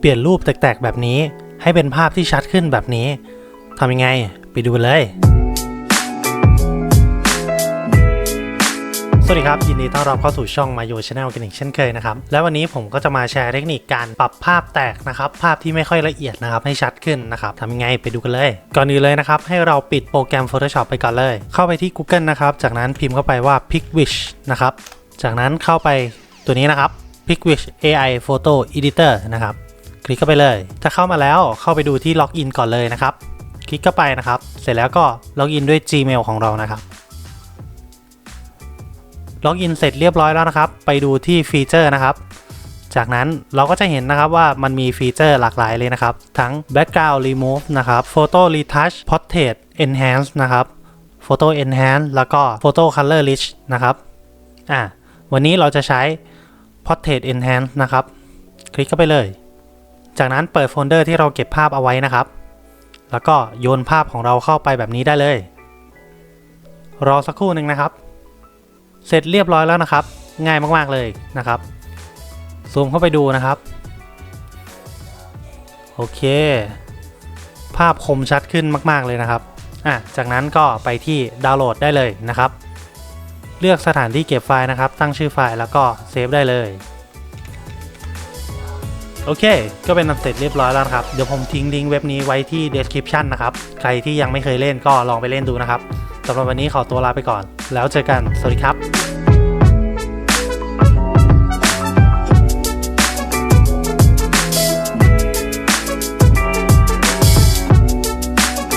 เปลี่ยนรูปแตกๆแบบนี้ ให้เป็นภาพที่ชัดขึ้นแบบนี้ทำยังไงไปดูเลย สวัสดีครับ ยินดีต้อนรับเข้าสู่ช่องมาโยชแนลกันอีกเช่นเคยนะครับ และวันนี้ผมก็จะมาแชร์เทคนิคการปรับภาพแตกนะครับ ภาพที่ไม่ค่อยละเอียดนะครับ ให้ชัดขึ้นนะครับทำยังไงไปดูกันเลย ก่อนอื่นเลยนะครับ ให้เราปิดโปรแกรม Photoshop ไปก่อนเลย เข้าไปที่ Google นะครับ จากนั้นพิมพ์เข้าไปว่า pickwish นะครับ จากนั้นเข้าไปตัวนี้นะครับ pickwish AI Photo Editor นะครับ คลิกเข้าไปเลย ถ้าเข้ามาแล้วเข้าไปดูที่ล็อกอินก่อนเลยนะครับ คลิกเข้าไปนะครับ เสร็จแล้วก็ล็อกอินด้วย Gmail ของเรานะครับ ล็อกอินเสร็จเรียบร้อยแล้วนะครับ ไปดูที่ฟีเจอร์นะครับ จากนั้นเราก็จะเห็นนะครับว่ามันมีฟีเจอร์หลากหลายเลยนะครับ ทั้ง background remove นะครับ photo retouch portrait enhance นะครับ photo enhance แล้วก็ photo color rich นะครับ อะวันนี้เราจะใช้ portrait enhance นะครับ คลิกเข้าไปเลย จากนั้นเปิดโฟลเดอร์ที่เราเก็บภาพเอาไว้นะครับ แล้วก็โยนภาพของเราเข้าไปแบบนี้ได้เลย รอสักครู่หนึ่งนะครับ เสร็จเรียบร้อยแล้วนะครับ ง่ายมากๆเลยนะครับ ซูมเข้าไปดูนะครับ โอเค ภาพคมชัดขึ้นมากๆเลยนะครับอะจากนั้นก็ไปที่ดาวน์โหลดได้เลยนะครับ เลือกสถานที่เก็บไฟล์นะครับ ตั้งชื่อไฟล์แล้วก็เซฟได้เลย โอเค ก็เป็นอันเสร็จเรียบร้อยแล้วครับ เดี๋ยวผมทิ้งลิงก์เว็บนี้ไว้ที่ description นะครับ ใครที่ยังไม่เคยเล่นก็ลองไปเล่นดูนะครับสำหรับวันนี้ขอตัวลาไปก่อน แล้วเจอกัน สวัสดีครับ